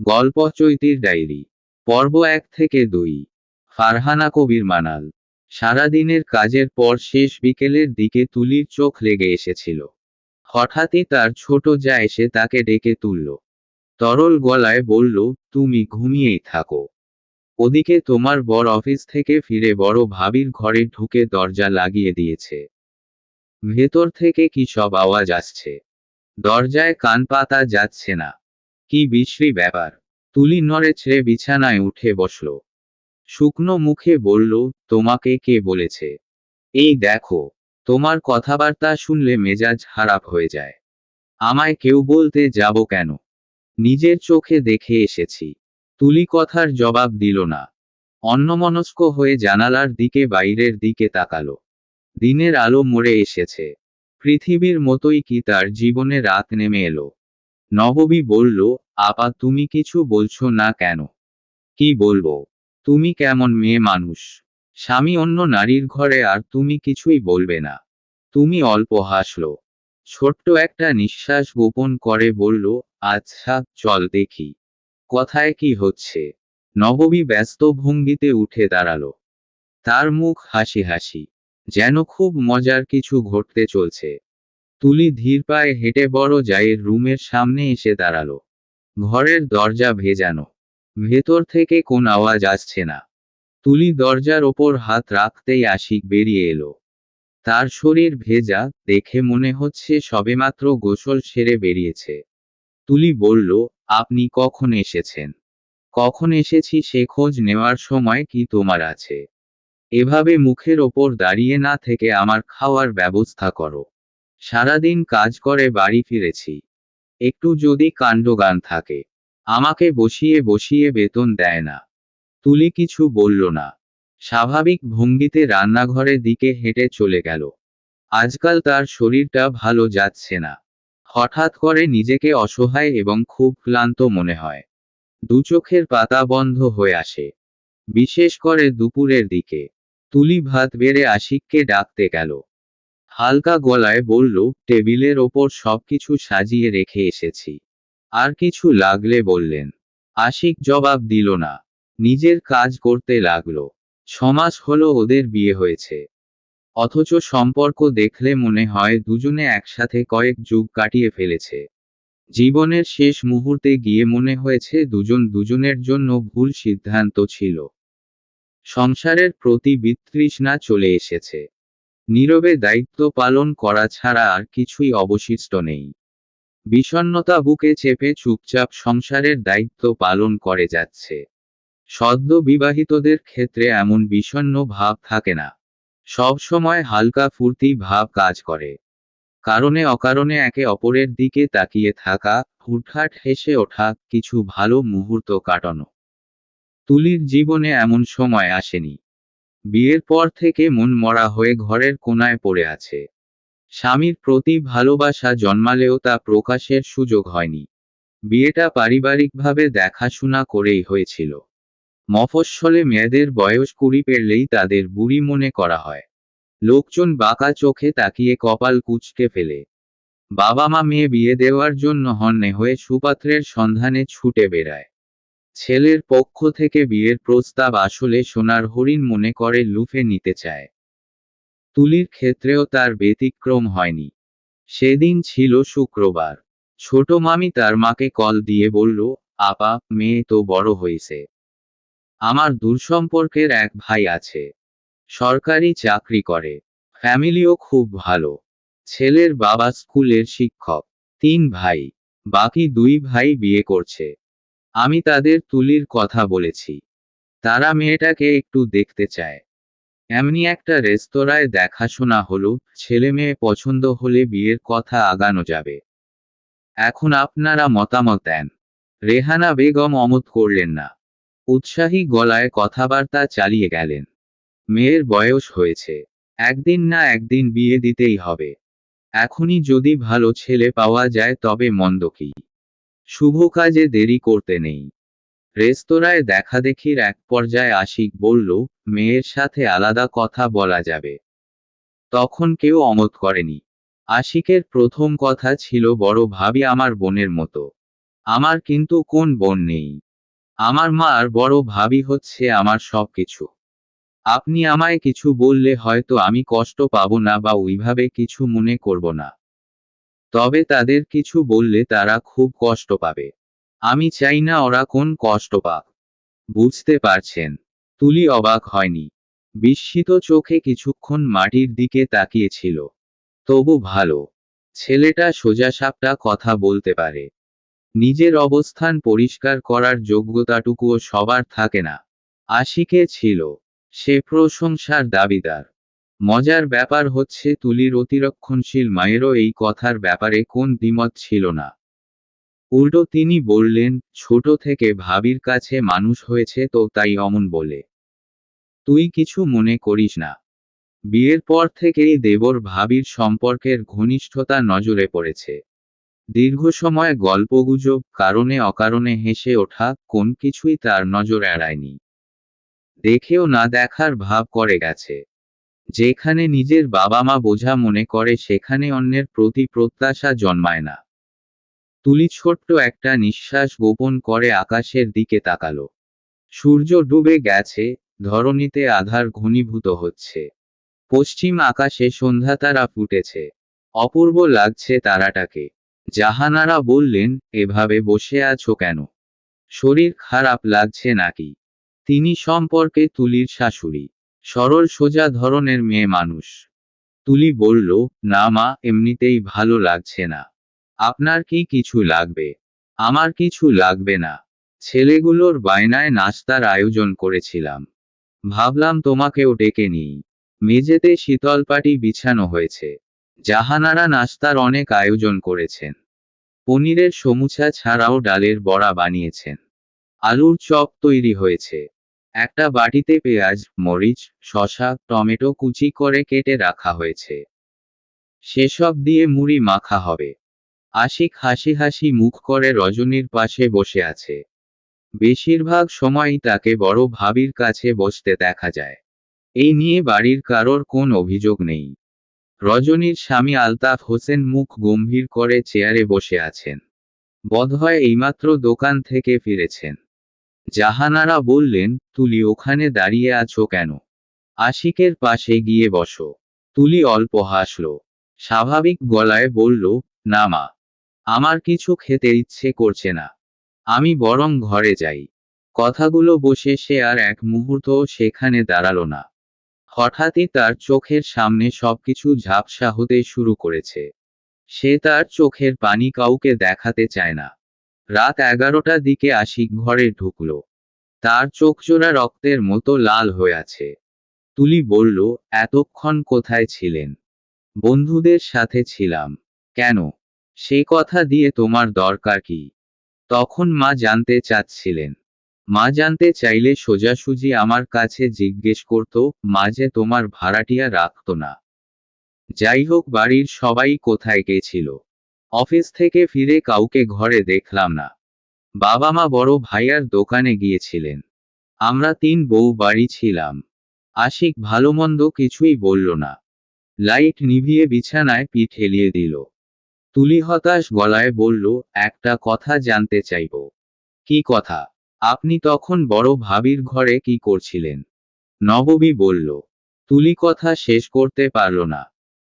গল্প চৈতির ডায়েরি, পর্ব এক থেকে দুই। ফারহানা কবির মানাল। সারাদিনের কাজের পর শেষ বিকেলের দিকে তুলির চোখ লেগে এসেছিল। হঠাৎই তার ছোট যা এসে তাকে ডেকে তুলল। তরল গলায় বলল, তুমি ঘুমিয়েই থাকো। ওদিকে তোমার বর অফিস থেকে ফিরে বড় ভাবির ঘরে ঢুকে দরজা লাগিয়ে দিয়েছে। ভেতর থেকে কি সব আওয়াজ আসছে? দরজায় কান পাতা যাচ্ছে না। কি বিশ্রী ব্যাপার। তুলি নড়ে ছেড়ে বিছানায় উঠে বসল। শুকনো মুখে বলল, তোমাকে কে বলেছে? এই দেখো, তোমার কথাবার্তা শুনলে মেজাজ খারাপ হয়ে যায়। আমায় কেউ বলতে যাব কেন? নিজের চোখে দেখে এসেছি। তুলি কথার জবাব দিল না। অন্যমনস্ক হয়ে জানালার দিকে বাইরের দিকে তাকালো। দিনের আলো মরে এসেছে। পৃথিবীর মতোই কি তার জীবনে রাত নেমে এলো? নববী বলল, আপা, তুমি কিছু বলছো না কেন? কি বলব? তুমি কেমন মেয়ে মানুষ? স্বামী অন্য নারীর ঘরে আর তুমি কিছুই বলবে না। তুমি অল্প হাসলো। ছোট্ট একটা নিঃশ্বাস গোপন করে বলল আচ্ছা চল দেখি। কথায় কি হচ্ছে? নববী ব্যস্ত ভঙ্গিতে উঠে দাঁড়াল। তার মুখ হাসি হাসি, যেন খুব মজার কিছু ঘটতে চলছে। তুলি ধীর পায়ে হেঁটে বড় জায়ের রুমের সামনে এসে দাঁড়াল। ঘরের দরজা ভেজানো। ভেতর থেকে কোন আওয়াজ আসছে না। তুলি দরজার ওপর হাত রাখতেই আশিক বেরিয়ে এলো। তার শরীর ভেজা, দেখে মনে হচ্ছে সবেমাত্র গোসল সেরে বেরিয়েছে। তুলি বলল, আপনি কখন এসেছেন? কখন এসেছি সে খোঁজ নেওয়ার সময় কি তোমার আছে? এভাবে মুখের ওপর দাঁড়িয়ে না থেকে আমার খাওয়ার ব্যবস্থা করো। সারাদিন কাজ করে বাড়ি ফিরেছি। একটু যদি কাণ্ডগান থাকে। আমাকে বসিয়ে বসিয়ে বেতন দেয় না। তুলি কিছু বলল না। স্বাভাবিক ভঙ্গিতে রান্নাঘরের দিকে হেঁটে চলে গেল। আজকাল তার শরীরটা ভালো যাচ্ছে না। হঠাৎ করে নিজেকে অসহায় এবং খুব ক্লান্ত মনে হয়। দু চোখের পাতা বন্ধ হয়ে আসে। বিশেষ করে দুপুরের দিকে। তুলি ভাত বেড়ে আশিককে ডাকতে গেল। হালকা গলায় বলল, টেবিলের ওপর সবকিছু সাজিয়ে রেখে এসেছি। আর কিছু লাগলে বললেন। আশিক জবাব দিল না। নিজের কাজ করতে লাগল। ছমাস হলো ওদের বিয়ে হয়েছে। অথচ সম্পর্ক দেখলে মনে হয় দুজনে একসাথে কয়েক যুগ কাটিয়ে ফেলেছে। জীবনের শেষ মুহূর্তে গিয়ে মনে হয়েছে দুজন দুজনের জন্য ভুল সিদ্ধান্ত ছিল। সংসারের প্রতি বিতৃষ্ণা চলে এসেছে। নীরবে দায়িত্ব পালন করা ছাড়া আর কিছুই অবশিষ্ট নেই। বিষণ্নতা বুকে চেপে চুপচাপ সংসারের দায়িত্ব পালন করে যাচ্ছে। সদ্য বিবাহিতদের ক্ষেত্রে এমন বিষণ্ন ভাব থাকে না। সব সময় হালকা ফুর্তি ভাব কাজ করে। কারণে অকারণে একে অপরের দিকে তাকিয়ে থাকা, হুটহাট হেসে ওঠা কিছু ভালো মুহূর্ত কাটানো। তুলির জীবনে এমন সময় আসেনি। বিয়ের পর থেকে মন মরা হয়ে ঘরের কোনায় পড়ে আছে। স্বামীর প্রতি ভালোবাসা জন্মালেও তা প্রকাশের সুযোগ হয়নি। বিয়েটা পারিবারিকভাবে দেখাশোনা করেই হয়েছিল। মফস্বলে মেয়েদের বয়স কুড়ি পেরলেই তাদের বুড়ি মনে করা হয়। লোকজন বাঁকা চোখে তাকিয়ে কপাল কুচকে ফেলে। বাবা মা মেয়ে বিয়ে দেওয়ার জন্য হন্যে হয়ে সুপাত্রের সন্ধানে ছুটে বেড়ায়। ছেলের পক্ষ থেকে বিয়ের প্রস্তাব আসলে সোনার হরিণ মনে করে লুফে নিতে চায়। তুলির ক্ষেত্রেও তার ব্যতিক্রম হয়নি। সেদিন ছিল শুক্রবার। ছোট মামি তার মাকে কল দিয়ে বলল, আপা, মেয়ে তো বড় হয়েছে। আমার দূরসম্পর্কের এক ভাই আছে। সরকারি চাকরি করে। ফ্যামিলিও খুব ভালো। ছেলের বাবা স্কুলের শিক্ষক। তিন ভাই। বাকি দুই ভাই বিয়ে করছে। আমি তাদের তুলির কথা বলেছি। তারা মেয়েটাকে একটু দেখতে চায়। এমনি একটা রেস্তোরাঁয় দেখাশোনা হলো, ছেলে মেয়ে পছন্দ হলে বিয়ের কথা আগানো যাবে। এখন আপনারা মতামত দেন। রেহানা বেগম অমত করলেন না। উৎসাহী গলায় কথাবার্তা চালিয়ে গেলেন। মেয়ের বয়স হয়েছে। একদিন না একদিন বিয়ে দিতেই হবে। এখনই যদি ভালো ছেলে পাওয়া যায় তবে মন্দ কি? শুভ কাজে দেরি করতে নেই। রেস্তোরাঁয় দেখাদেখির এক পর্যায়ে আশিক বলল, মেয়ের সাথে আলাদা কথা বলা যাবে। তখন কেউ অমত করেনি। আশিকের প্রথম কথা ছিল, বড় ভাবি আমার বোনের মতো। আমার কিন্তু কোন বোন নেই। আমার মা আর বড় ভাবি হচ্ছে আমার সবকিছু। আপনি আমায় কিছু বললে হয়তো আমি কষ্ট পাবো না বা ওইভাবে কিছু মনে করব না। তবে তাদের কিছু বললে তারা খুব কষ্ট পাবে। আমি চাই না ওরা কোন কষ্ট পাক। বুঝতে পারছেন। তুলি অবাক হয়নি। বিস্মিত চোখে কিছুক্ষণ মাটির দিকে তাকিয়েছিল। তবু ভালো। ছেলেটা সোজাসাপটা কথা বলতে পারে। নিজের অবস্থান পরিষ্কার করার যোগ্যতাটুকুও সবার থাকে না। আশিকে ছিল। সে প্রশংসার দাবিদার। মজার ব্যাপার হচ্ছে তুলির অতিরক্ষণশীল মায়েরও এই কথার ব্যাপারে কোন দ্বিমত ছিল না। উল্টো তিনি বললেন, ছোট থেকে ভাবির কাছে মানুষ হয়েছে তো তাই অমন বলে। তুই কিছু মনে করিস না। বিয়ের পর থেকেই দেবর ভাবির সম্পর্কের ঘনিষ্ঠতা নজরে পড়েছে। দীর্ঘ সময় গল্পগুজব, কারণে অকারণে হেসে ওঠা, কোন কিছুই তার নজর এড়ায়নি। দেখেও না দেখার ভাব করে গেছে। যেখানে নিজের বাবা মা বোঝা মনে করে, সেখানে অন্যের প্রতি প্রত্যাশা জন্মায় না। তুলি ছোট্ট একটা নিঃশ্বাস গোপন করে আকাশের দিকে তাকালো। সূর্য ডুবে গেছে, ধরণীতে আধার ঘনীভূত হচ্ছে। পশ্চিম আকাশে সন্ধ্যাতারা ফুটেছে। অপূর্ব লাগছে তারাটাকে। জাহানারা বললেন, এভাবে বসে আছো কেন? শরীর খারাপ লাগছে নাকি? তিনি সম্পর্কে তুলির শাশুড়ি। সরল সোজা ধরনের মেয়ে মানুষ। তুলি বলল, না মা, এমনিতেই ভালো লাগছে না। আপনার কি কিছু লাগবে? আমার কিছু লাগবে না। ছেলেগুলোর বায়নায় নাস্তার আয়োজন করেছিলাম। ভাবলাম তোমাকেও ডেকে নিই। মেঝেতে শীতলপাটি বিছানো হয়েছে। জাহানারা নাস্তার অনেক আয়োজন করেছেন। পনিরের সমুচা ছাড়াও ডালের বড়া বানিয়েছেন। আলুর চপ তৈরি হয়েছে। একটা বাটিতে পেঁয়াজ, মরিচ শশা টমেটো কুচি করে কেটে রাখা হয়েছে। সেসব দিয়ে মুড়ি মাখা হবে। আশিক হাসি হাসি মুখ করে রজনীর পাশে বসে আছে। বেশিরভাগ সময়ই তাকে বড় ভাবির কাছে বসতে দেখা যায়। এই নিয়ে বাড়ির কারোর কোন অভিযোগ নেই। রজনীর স্বামী আলতাফ হোসেন মুখ গম্ভীর করে চেয়ারে বসে আছেন। বোধহয় এইমাত্র দোকান থেকে ফিরেছেন। জাহানারা বললেন, তুলি ওখানে দাঁড়িয়ে আছো কেন? আশিকের পাশে গিয়ে বসো। তুলি অল্প হাসল। স্বাভাবিক গলায় বলল, না মা, আমার কিছু খেতে ইচ্ছে করছে না। আমি বরং ঘরে যাই। কথাগুলো বসে সে আর এক মুহূর্ত সেখানে দাঁড়াল না। হঠাৎই তার চোখের সামনে সবকিছু ঝাপসা হতে শুরু করেছে। সে তার চোখের পানি কাউকে দেখাতে চায় না। রাত এগারোটার দিকে আশিক ঘরে ঢুকল। তার চোখজোড়া রক্তের মতো লাল হয়ে আছে। তুলি বলল, এতক্ষণ কোথায় ছিলেন? বন্ধুদের সাথে ছিলাম। কেন? সে কথা দিয়ে তোমার দরকার কি? তখন মা জানতে চাচ্ছিলেন। মা জানতে চাইলে সোজাসুজি আমার কাছে জিজ্ঞেস করত, মা যে তোমার ভাড়াটিয়া রাখত না? যাই হোক, বাড়ির সবাই কোথায় গেছিল? অফিস থেকে ফিরে কাউকে ঘরে দেখলাম না। বাবা মা বড় ভাইয়ার দোকানে গিয়েছিলেন। আমরা তিন বউ বাড়ি ছিলাম। আশিক ভালো মন্দ কিছুই বলল না। লাইট নিভিয়ে বিছানায় পিঠ হেলিয়ে দিল। তুলি হতাশ গলায় বলল, একটা কথা জানতে চাইব। কি কথা? আপনি তখন বড় ভাবির ঘরে কি করছিলেন? নববী বলল, তুলি কথা শেষ করতে পারল না।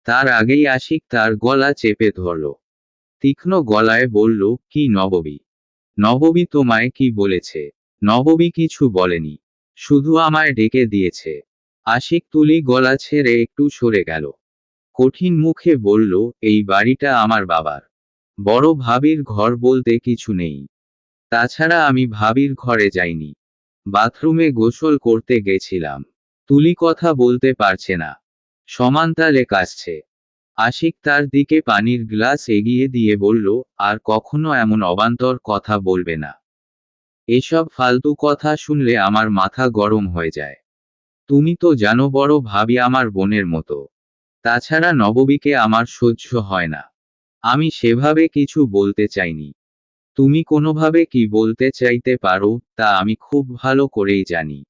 তার আগেই আশিক তার গলা চেপে ধরল। তীক্ষ্ণ গলায় বলল, কি নববী? নববী তোমায় কি বলেছে? নববী কিছু বলেনি। শুধু আমায় ডেকে দিয়েছে। আশিক তুলি গলা ছেড়ে একটু সরে গেল। কঠিন মুখে বলল, এই বাড়িটা আমার বাবার। বড় ভাবির ঘর বলতে কিছু নেই। তাছাড়া আমি ভাবির ঘরে যাইনি। বাথরুমে গোসল করতে গেছিলাম। তুলি কথা বলতে পারছে না। সমান্তালে কাশছে। আশিক তার দিকে পানির গ্লাস এগিয়ে দিয়ে বলল, আর কখনো এমন অবান্তর কথা বলবে না। এসব ফালতু কথা শুনলে আমার মাথা গরম হয়ে যায়। তুমি তো জানো বড় ভাবি আমার বোনের মতো। তাছাড়া নববীকে আমার সহ্য হয় না। আমি সেভাবে কিছু বলতে চাইনি। তুমি কোনোভাবে কি বলতে চাইতে পারো, তা আমি খুব ভালো করেই জানি।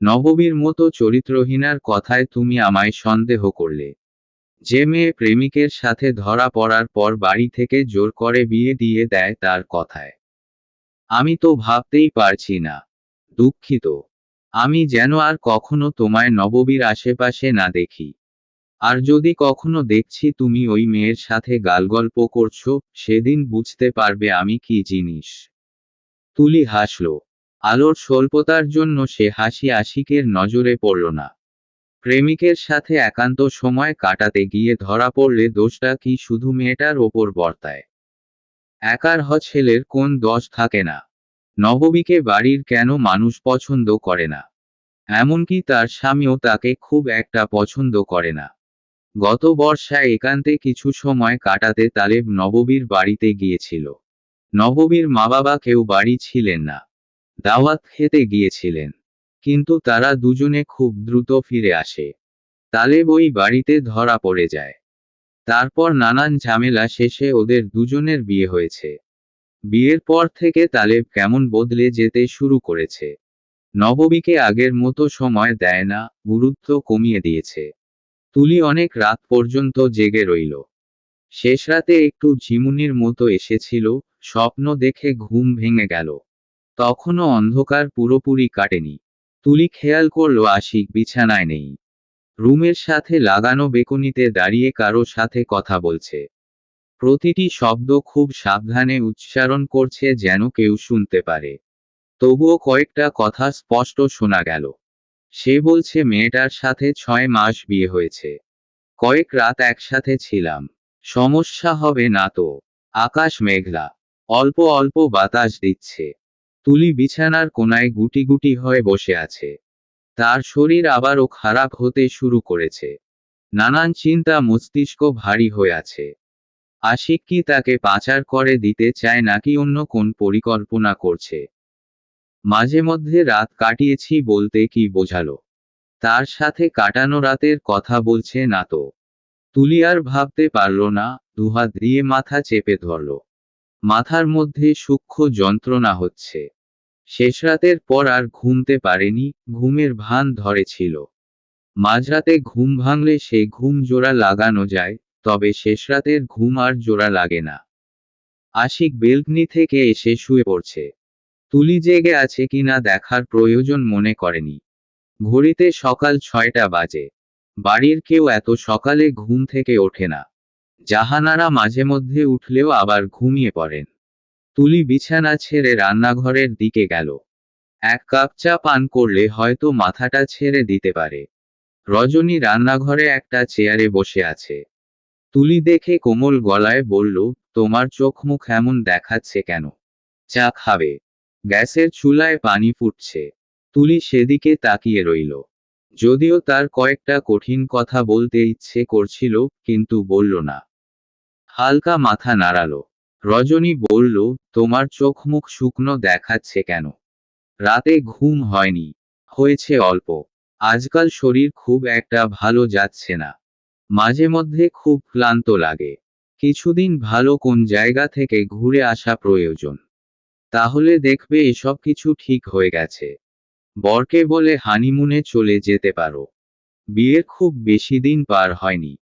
নববীর মতো চরিত্রহীনার কথায় তুমি আমায় সন্দেহ করলে। যে মেয়ে প্রেমিকের সাথে ধরা পড়ার পর বাড়ি থেকে জোর করে বিয়ে দিয়ে দেয় তার কথায়। আমি তো ভাবতেই পারছি না। দুঃখিত। আমি যেন আর কখনো তোমায় নববীর আশেপাশে না দেখি। আর যদি কখনো দেখছি তুমি ওই মেয়ের সাথে গালগল্প করছ, সেদিন বুঝতে পারবে আমি কি জিনিস। তুলি হাসল। আলোর স্বল্পতার জন্য সে হাসি আশিকের নজরে পড়ল না। প্রেমিকের সাথে একান্ত সময় কাটাতে গিয়ে ধরা পড়লে দোষটা কি শুধু মেয়েটার ওপর বর্তায়? একার হ ছেলের কোন দশ থাকে না। নববীকে বাড়ির কেন মানুষ পছন্দ করে না? এমনকি তার স্বামীও তাকে খুব একটা পছন্দ করে না। গত বর্ষায় একান্তে কিছু সময় কাটাতে তালেব নববীর বাড়িতে গিয়েছিল। নববীর মা বাবা কেউ বাড়ি ছিলেন না। দাওয়াত খেতে গিয়েছিলেন। কিন্তু তারা দুজনে খুব দ্রুত ফিরে আসে। তালেব ওই বাড়িতে ধরা পড়ে যায়। তারপর নানান ঝামেলা শেষে ওদের দুজনের বিয়ে হয়েছে। বিয়ের পর থেকে তালেব কেমন বদলে যেতে শুরু করেছে। নববীকে আগের মতো সময় দেয় না, গুরুত্ব কমিয়ে দিয়েছে। তুলি অনেক রাত পর্যন্ত জেগে রইল। শেষ রাতে একটু ঝিমুনির মতো এসেছিল, স্বপ্ন দেখে ঘুম ভেঙে গেল। তখনও অন্ধকার পুরোপুরি কাটেনি। তুলি খেয়াল করল আশিক বিছানায় নেই। রুমের সাথে লাগানো বেকুনিতে দাঁড়িয়ে কারও সাথে কথা বলছে। প্রতিটি শব্দ খুব সাবধানে উচ্চারণ করছে যেন কেউ শুনতে পারে। তবুও কয়েকটা কথা স্পষ্ট শোনা গেল। সে বলছে, মেয়েটার সাথে ছয় মাস বিয়ে হয়েছে। কয়েক রাত একসাথে ছিলাম। সমস্যা হবে না তো। আকাশ মেঘলা। অল্প অল্প বাতাস দিচ্ছে। তুলি বিছানার কোনায় গুটি গুটি হয়ে বসে আছে। তার শরীর আবারও খারাপ হতে শুরু করেছে। নানান চিন্তা মস্তিষ্ক ভারী হয়ে আছে। আশিক কি তাকে পাচার করে দিতে চায় নাকি অন্য কোন পরিকল্পনা করছে? মাঝে মধ্যে রাত কাটিয়েছি বলতে কি বোঝালো? তার সাথে কাটানো রাতের কথা বলছে না তো তুলি আর ভাবতে পারল না, দুহাত দিয়ে মাথা চেপে ধরল। মাথার মধ্যে সূক্ষ্ম যন্ত্রণা হচ্ছে। শেষ রাতের পর আর ঘুমতে পারেনি, ঘুমের ভান ধরেছিল। মাঝরাতে ঘুম ভাঙলে সে ঘুম জোড়া লাগানো যায়, তবে শেষ রাতের ঘুম আর জোড়া লাগে না। আশিক বেলকনি থেকে এসে শুয়ে পড়ছে। তুলি জেগে আছে কিনা দেখার প্রয়োজন মনে করেনি। ঘড়িতে সকাল ছয়টা বাজে। বাড়ির কেউ এত সকালে ঘুম থেকে ওঠে না। জাহানারা মাঝে মধ্যে উঠলেও আবার ঘুমিয়ে পড়েন। তুলি বিছানা ছেড়ে রান্নাঘরের দিকে গেল। এক কাপ চা পান করলে হয়তো মাথাটা ছেড়ে দিতে পারে। রজনী রান্নাঘরে একটা চেয়ারে বসে আছে। তুলি দেখে কোমল গলায় বলল, তোমার চোখ মুখ এমন দেখাচ্ছে কেন? চা খাবে। গ্যাসের চুলায় পানি ফুটছে তুলি সেদিকে তাকিয়ে রইল। যদিও তার কয়েকটা কঠিন কথা বলতে ইচ্ছে করছিল, কিন্তু বলল না। হালকা মাথা নাড়ালো। রজনী বলল, তোমার চোখ মুখ শুকনো দেখাচ্ছে কেন? রাতে ঘুম হয়নি, হয়েছে অল্প। আজকাল শরীর খুব একটা ভালো যাচ্ছে না। মাঝে মধ্যে খুব ক্লান্ত লাগে। কিছুদিন ভালো কোন জায়গা থেকে ঘুরে আসা প্রয়োজন। তাহলে দেখবে এসব কিছু ঠিক হয়ে গেছে। বরকে বলে হানিমুনে চলে যেতে পারো। বিয়ের খুব বেশি দিন পার হয়নি।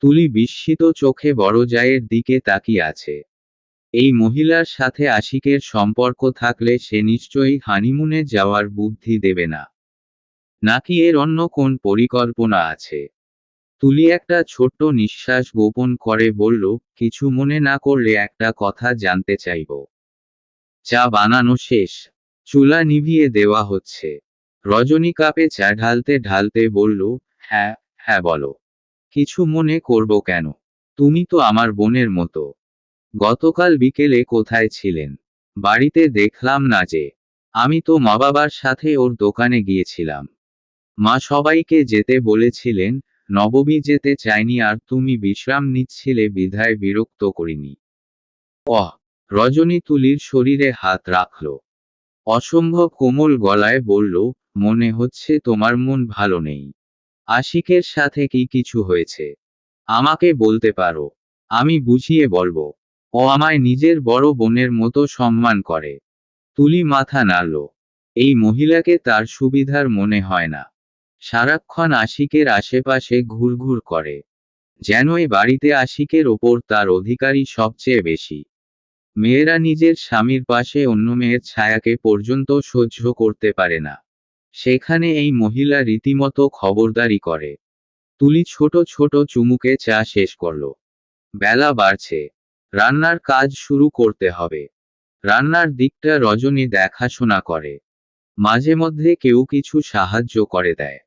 তুলি বিস্মিত চোখে বড় জায়ের দিকে তাকিয়ে আছে। এই মহিলার সাথে আশিকের সম্পর্ক থাকলে সে নিশ্চয়ই হানিমুনে যাওয়ার বুদ্ধি দেবে না। নাকি এর অন্য কোন পরিকল্পনা আছে? তুলি একটা ছোট্ট নিঃশ্বাস গোপন করে বলল, কিছু মনে না করলে একটা কথা জানতে চাইব। চা বানানো শেষ। চুলা নিভিয়ে দেওয়া হচ্ছে। রজনী কাপে চা ঢালতে ঢালতে বলল হ্যাঁ হ্যাঁ বলো। কিছু মনে করব কেন? তুমি তো আমার বোনের মতো। গতকাল বিকেলে কোথায় ছিলেন? বাড়িতে দেখলাম না যে। আমি তো মা বাবার সাথে ওর দোকানে গিয়েছিলাম। মা সবাইকে যেতে বলেছিলেন নববী যেতে চায়নি আর তুমি বিশ্রাম নিচ্ছিলে বিধায় বিরক্ত করিনি। অহ রজনী তুলির শরীরে হাত রাখল। অসম্ভব কোমল গলায় বলল, মনে হচ্ছে তোমার মন ভালো নেই। আশিকের সাথে কি কিছু হয়েছে? আমাকে বলতে পারো। আমি বুঝিয়ে বলব। ও আমায় নিজের বড় বোনের মতো সম্মান করে। তুলি মাথা নাড়ল। এই মহিলাকে তার সুবিধার মনে হয় না। সারাক্ষণ আশিকের আশেপাশে ঘুরঘুর করে। যেন এ বাড়িতে আশিকের ওপর তার অধিকারী সবচেয়ে বেশি। মেয়েরা নিজের স্বামীর পাশে অন্য মেয়ের ছায়াকে পর্যন্ত সহ্য করতে পারে না। সেখানে এই মহিলা রীতিমতো খবরদারি করে। তুলি ছোট ছোট চুমুকে চা শেষ করল। বেলা বাড়ছে। রান্নার কাজ শুরু করতে হবে। রান্নার দিকটা রজনী দেখাশোনা করে। মাঝে মধ্যে কেউ কিছু সাহায্য করে দেয়।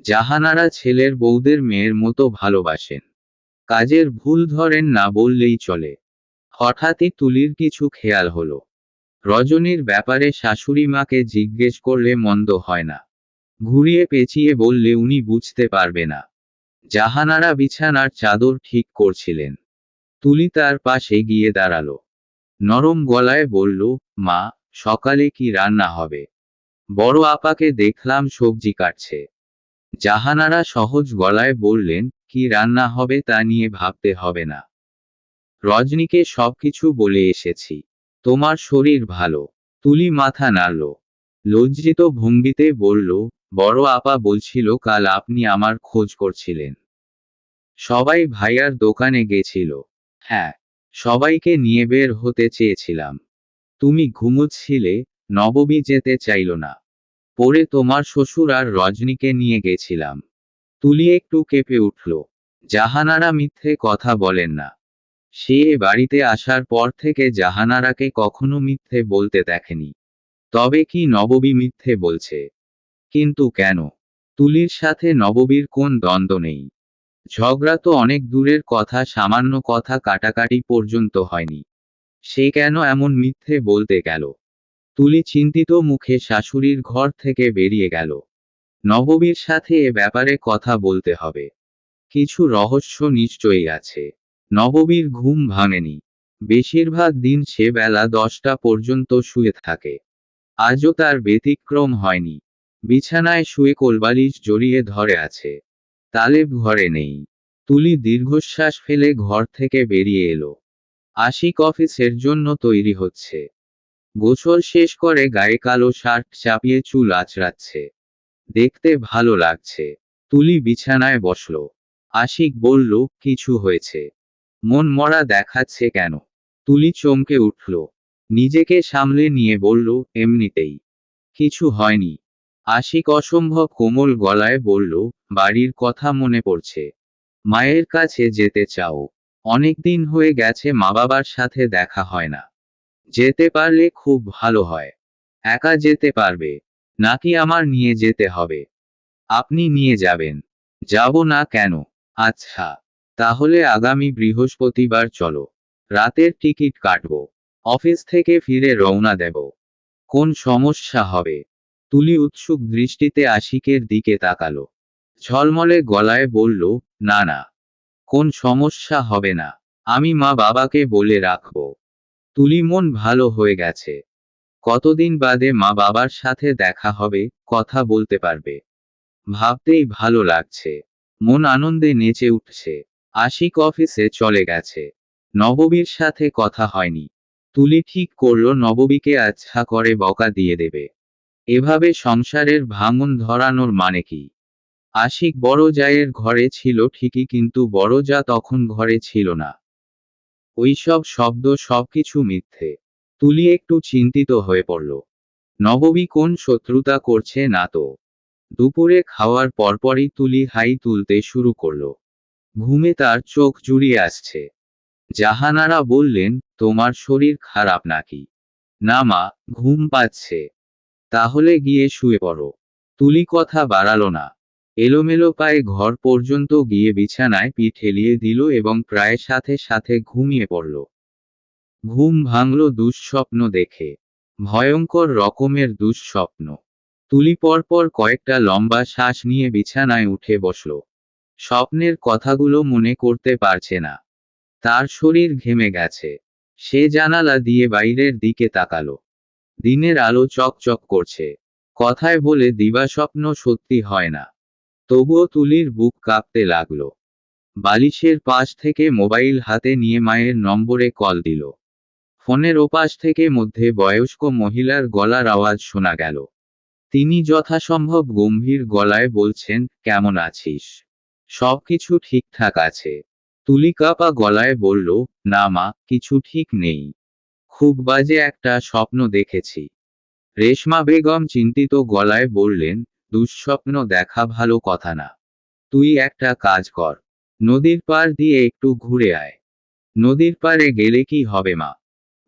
জাহানারা ছেলের বউদের মেয়ের মতো ভালোবাসেন। কাজের ভুল ধরেন না বললেই চলে। হঠাৎই তুলির কিছু খেয়াল হলো। রজনীর ব্যাপারে শাশুড়ি মাকে জিজ্ঞেস করলে মন্দ হয় না। ঘুরিয়ে পেঁচিয়ে বললে উনি বুঝতে পারবে না। জাহানারা বিছানার চাদর ঠিক করছিলেন। তুলি তার পাশে গিয়ে দাঁড়াল। নরম গলায় বলল, মা, সকালে কি রান্না হবে? বড় আপাকে দেখলাম সবজি কাটছে। জাহানারা সহজ গলায় বললেন, কি রান্না হবে তা নিয়ে ভাবতে হবে না। রজনীকে সবকিছু বলে এসেছি। তোমার শরীর ভালো তুলি মাথা নাড়ল। লজ্জিত ভঙ্গিতে বলল, বড় আপা বলছিল কাল আপনি আমার খোঁজ করছিলেন। সবাই ভাইয়ার দোকানে গেছিল। হ্যাঁ সবাইকে নিয়ে বের হতে চেয়েছিলাম। তুমি ঘুমুচ্ছিলে নববী যেতে চাইল না। পরে তোমার শ্বশুর আর রজনীকে নিয়ে গেছিলাম। তুলি একটু কেঁপে উঠল। জাহানারা মিথ্যে কথা বলেন না। সে বাড়িতে আসার পর থেকে জাহানারাকে কখনো মিথ্যে বলতে দেখেনি। তবে কি নববী মিথ্যে বলছে? কিন্তু কেন? তুলির সাথে নববীর কোন দ্বন্দ্ব নেই। ঝগড়া তো অনেক দূরের কথা, সামান্য কথা কাটাকাটি পর্যন্ত হয়নি। সে কেন এমন মিথ্যে বলতে গেল? তুলি চিন্তিত মুখে শাশুড়ির ঘর থেকে বেরিয়ে গেল। নববীর সাথে এ ব্যাপারে কথা বলতে হবে। কিছু রহস্য নিশ্চয়ই আছে। নববীর ঘুম ভাঙেনি। বেশিরভাগ দিন সে বেলা দশটা পর্যন্ত শুয়ে থাকে। আজও তার ব্যতিক্রম হয়নি। বিছানায় শুয়ে কোলবালিশ জড়িয়ে ধরে আছে। তালেব ঘরে নেই। তুলি দীর্ঘশ্বাস ফেলে ঘর থেকে বেরিয়ে এলো। আশিক অফিসের জন্য তৈরি হচ্ছে। গোসল শেষ করে গায়ে কালো শার্ট চাপিয়ে চুল আঁচড়াচ্ছে। দেখতে ভালো লাগছে। তুলি বিছানায় বসল। আশিক বলল, কিছু হয়েছে। মন মরা দেখাচ্ছে কেন? তুলি চমকে উঠল। নিজেকে সামলে নিয়ে বলল, এমনিতেই। কিছু হয়নি। আশিক অসম্ভব কোমল গলায় বলল, বাড়ির কথা মনে পড়ছে। মায়ের কাছে যেতে চাও। অনেকদিন হয়ে গেছে মা বাবার সাথে দেখা হয় না। যেতে পারলে খুব ভালো হয়। একা যেতে পারবে। নাকি আমার নিয়ে যেতে হবে। আপনি নিয়ে যাবেন। যাব না কেন? আচ্ছা তাহলে আগামী বৃহস্পতিবার চলো। রাতের টিকিট কাটব। অফিস থেকে ফিরে রওনা দেব। কোন সমস্যা হবে? তুলি উৎসুক দৃষ্টিতে আশিকের দিকে তাকালো। ঝলমলে গলায় বলল, না না, কোন সমস্যা হবে না, আমি মা বাবাকে বলে রাখব। তুলি মন ভালো হয়ে গেছে। কতদিন বাদে মা বাবার সাথে দেখা হবে, কথা বলতে পারবে। ভাবতেই ভালো লাগছে। মন আনন্দে নেচে উঠছে। আশিক অফিসে চলে গেছে। নববীর সাথে কথা হয়নি। তুলি ঠিক করল, নববীকে আচ্ছা করে বকা দিয়ে দেবে। এভাবে সংসারের ভাঙন ধরানোর মানে কি? আশিক বড় জায়ের ঘরে ছিল ঠিকই কিন্তু বড় যা তখন ঘরে ছিল না। ওইসব শব্দ সবকিছু মিথ্যে। তুলি একটু চিন্তিত হয়ে পড়ল। নববী কোন শত্রুতা করছে না তো? দুপুরে খাওয়ার পরপরই তুলি হাই তুলতে শুরু করল। ঘুমে তার চোখ জুড়িয়ে আসছে। জাহানারা বললেন, তোমার শরীর খারাপ নাকি? না মা, ঘুম পাচ্ছে। তাহলে গিয়ে শুয়ে পড়ো। তুলি কথা বাড়ালো না। এলোমেলো পায়ে ঘর পর্যন্ত গিয়ে বিছানায় পিঠ হেলিয়ে দিল এবং প্রায় সাথে সাথে ঘুমিয়ে পড়ল। ঘুম ভাঙল দুঃস্বপ্ন দেখে। ভয়ঙ্কর রকমের দুঃস্বপ্ন। তুলি পরপর কয়েকটা লম্বা শ্বাস নিয়ে বিছানায় উঠে বসল। স্বপ্নের কথাগুলো মনে করতে পারছে না। তার শরীর ঘেমে গেছে। সে জানালা দিয়ে বাইরের দিকে তাকালো। দিনের আলো চকচক করছে। কথায় বলে দিবাস্বপ্ন সত্যি হয় না। তবুও তুলির বুক কাঁপতে লাগল। বালিশের পাশ থেকে মোবাইল হাতে নিয়ে মায়ের নম্বরে কল দিল। ফোনের ওপাশ থেকে মধ্যে বয়স্ক মহিলার গলার আওয়াজ শোনা গেল। তিনি যথাসম্ভব গম্ভীর গলায় বলছেন, কেমন আছিস? সবকিছু ঠিকঠাক আছে। তুলি কাপা গলায় বলল, না মা, কিছু ঠিক নেই। খুব বাজে একটা স্বপ্ন দেখেছি। রেশমা বেগম চিন্তিত গলায় বললেন, দুঃস্বপ্ন দেখা ভালো কথা না। তুই একটা কাজ কর। নদীর পার দিয়ে একটু ঘুরে আয়। নদীর পারে গেলে কি হবে মা?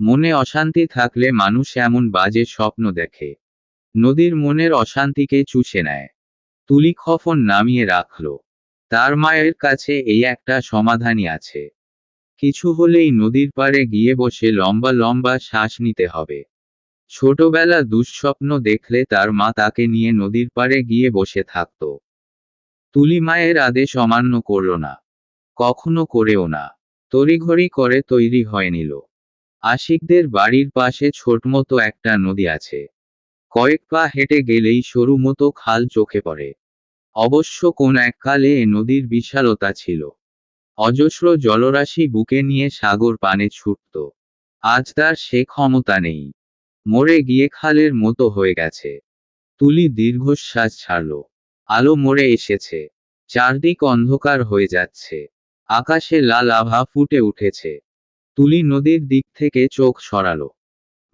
মনে অশান্তি থাকলে মানুষ এমন বাজে স্বপ্ন দেখে। নদীর মনের অশান্তিকে চুষে নেয়। তুলি খফন নামিয়ে রাখল। তার মায়ের কাছে এই একটা সমাধানই আছে। কিছু হলেই নদীর পাড়ে গিয়ে বসে লম্বা লম্বা শ্বাস নিতে হবে। ছোটবেলা দুঃস্বপ্ন দেখলে তার মা তাকে নিয়ে নদীর পাড়ে গিয়ে বসে থাকত। তুলি মায়ের আদেশ অমান্য করল না। কখনো করেও না। তড়িঘড়ি করে তৈরি হয়ে নিল। আশিকদের বাড়ির পাশে ছোট মতো একটা নদী আছে। কয়েক পা হেঁটে গেলেই সরু মতো খাল চোখে পড়ে। অবশ্য কোন এককালে এ নদীর বিশালতা ছিল। অজস্র জলরাশি বুকে নিয়ে সাগর পানে ছুটত। আজ তার সে ক্ষমতা নেই। মরে গিয়ে খালের মতো হয়ে গেছে। তুলি দীর্ঘশ্বাস ছাড়ল। আলো মরে এসেছে। চারদিক অন্ধকার হয়ে যাচ্ছে। আকাশে লাল আভা ফুটে উঠেছে। তুলি নদীর দিক থেকে চোখ সরালো।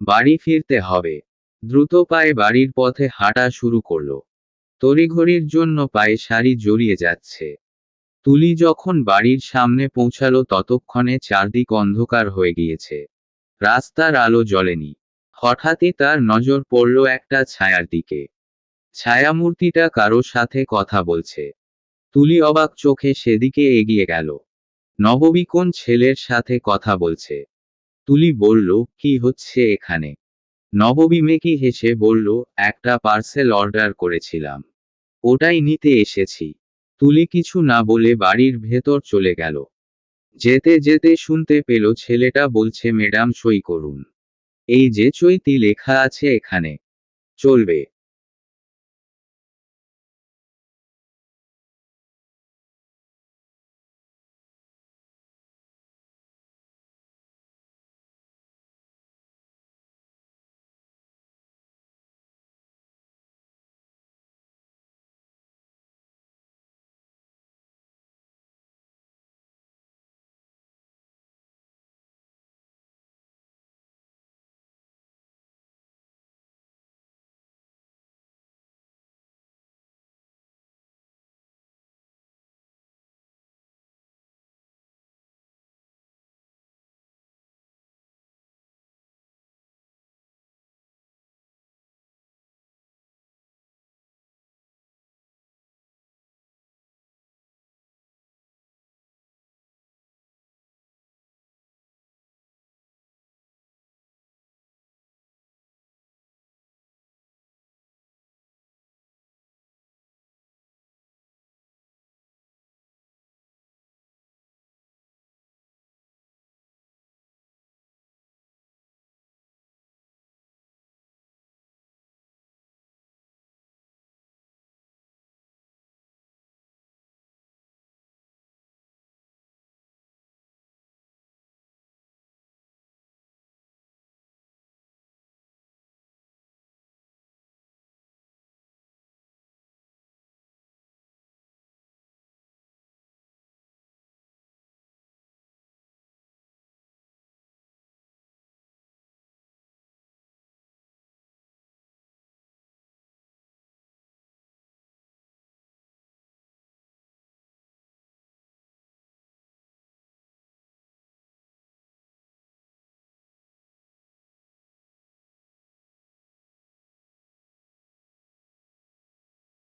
বাড়ি ফিরতে হবে। দ্রুত পায়ে বাড়ির পথে হাঁটা শুরু করল। তড়িঘড়ির জন্য পায়ে শাড়ি জড়িয়ে যাচ্ছে। তুলি যখন বাড়ির সামনে পৌঁছালো ততক্ষণে চারদিক অন্ধকার হয়ে গিয়েছে। রাস্তার আলো জ্বলেনি। হঠাৎই তার নজর পড়ল একটা ছায়ার দিকে। ছায়ামূর্তিটা কারও সাথে কথা বলছে। তুলি অবাক চোখে সেদিকে এগিয়ে গেল। কোন ছেলের সাথে কথা বলছে। তুলি বলল, কি হচ্ছে এখানে? নববী মেকি হেসে বলল, একটা পার্সেল অর্ডার করেছিলাম। ওটাই নিতে এসেছি। তুলি কিছু না বলে বাড়ির ভেতর চলে গেল। যেতে যেতে শুনতে পেল ছেলেটা বলছে, ম্যাডাম, সই করুন। এই যে চৈতি লেখা আছে এখানে। চলবে।